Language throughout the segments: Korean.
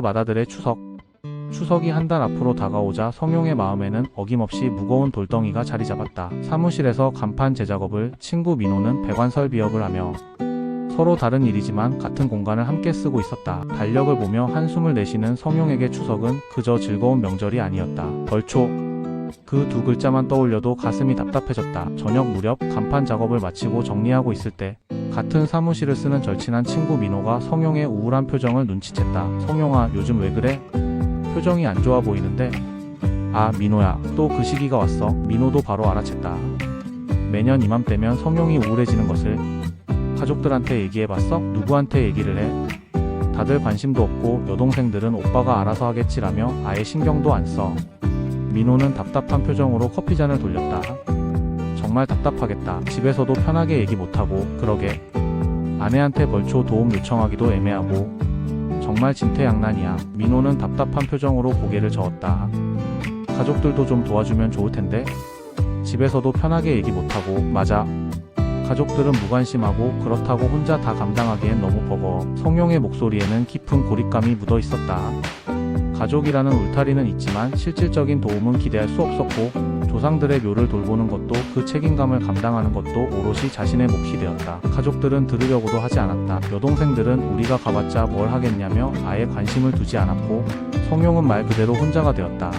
마다들의 추석. 추석이 한 달 앞으로 다가오자 성용의 마음에는 어김없이 무거운 돌덩이가 자리 잡았다. 사무실에서 간판 재작업을 친구 민호는 배관설 비업을 하며 서로 다른 일이지만 같은 공간을 함께 쓰고 있었다. 달력을 보며 한숨을 내쉬는 성용에게 추석은 그저 즐거운 명절이 아니었다. 벌초. 그 두 글자만 떠올려도 가슴이 답답해졌다. 저녁 무렵 간판 작업을 마치고 정리하고 있을 때 같은 사무실을 쓰는 절친한 친구 민호가 성용의 우울한 표정을 눈치챘다. 성용아, 요즘 왜 그래? 표정이 안 좋아 보이는데? 아, 민호야, 또 그 시기가 왔어. 민호도 바로 알아챘다. 매년 이맘때면 성용이 우울해지는 것을 가족들한테 얘기해봤어? 누구한테 얘기를 해? 다들 관심도 없고 여동생들은 오빠가 알아서 하겠지라며 아예 신경도 안 써. 민호는 답답한 표정으로 커피잔을 돌렸다. 정말 답답하겠다. 집에서도 편하게 얘기 못하고, 그러게. 아내한테 벌초 도움 요청하기도 애매하고, 정말 진퇴양난이야. 민호는 답답한 표정으로 고개를 저었다. 가족들도 좀 도와주면 좋을 텐데. 집에서도 편하게 얘기 못하고, 맞아. 가족들은 무관심하고 그렇다고 혼자 다 감당하기엔 너무 버거워. 성용의 목소리에는 깊은 고립감이 묻어 있었다. 가족이라는 울타리는 있지만 실질적인 도움은 기대할 수 없었고 조상들의 묘를 돌보는 것도 그 책임감을 감당하는 것도 오롯이 자신의 몫이 되었다. 가족들은 들으려고도 하지 않았다. 여동생들은 우리가 가봤자 뭘 하겠냐며 아예 관심을 두지 않았고 성용은 말 그대로 혼자가 되었다.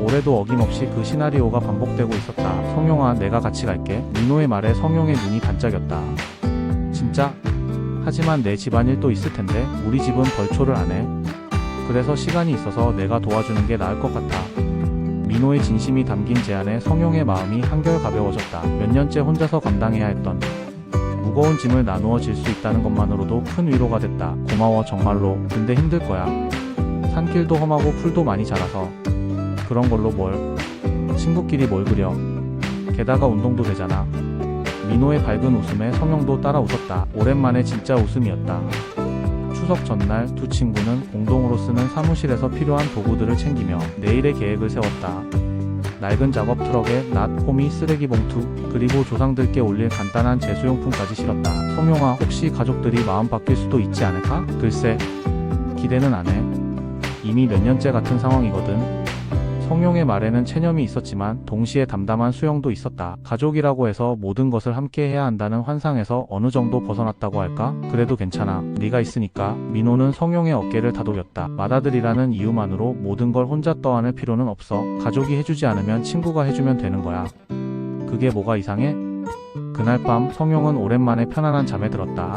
올해도 어김없이 그 시나리오가 반복되고 있었다. 성용아, 내가 같이 갈게. 민호의 말에 성용의 눈이 반짝였다. 진짜? 하지만 내 집안일 도 있을 텐데 우리 집은 벌초를 안 해. 그래서 시간이 있어서 내가 도와주는 게 나을 것 같아. 민호의 진심이 담긴 제안에 성용의 마음이 한결 가벼워졌다. 몇 년째 혼자서 감당해야 했던 무거운 짐을 나누어 질 수 있다는 것만으로도 큰 위로가 됐다. 고마워 정말로. 근데 힘들 거야. 산길도 험하고 풀도 많이 자라서 그런 걸로 뭘 친구끼리 뭘 그려. 게다가 운동도 되잖아. 민호의 밝은 웃음에 성용도 따라 웃었다. 오랜만에 진짜 웃음이었다. 추석 전날 두 친구는 공동으로 쓰는 사무실에서 필요한 도구들을 챙기며 내일의 계획을 세웠다. 낡은 작업 트럭에 낫, 호미, 쓰레기 봉투, 그리고 조상들께 올릴 간단한 제수용품까지 실었다. 성용아, 혹시 가족들이 마음 바뀔 수도 있지 않을까? 글쎄, 기대는 안 해. 이미 몇 년째 같은 상황이거든. 성용의 말에는 체념이 있었지만 동시에 담담한 수용도 있었다. 가족이라고 해서 모든 것을 함께 해야 한다는 환상에서 어느 정도 벗어났다고 할까? 그래도 괜찮아. 네가 있으니까. 민호는 성용의 어깨를 다독였다. 맏아들이라는 이유만으로 모든 걸 혼자 떠안을 필요는 없어. 가족이 해주지 않으면 친구가 해주면 되는 거야. 그게 뭐가 이상해? 그날 밤 성용은 오랜만에 편안한 잠에 들었다.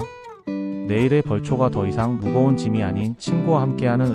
내일의 벌초가 더 이상 무거운 짐이 아닌 친구와 함께하는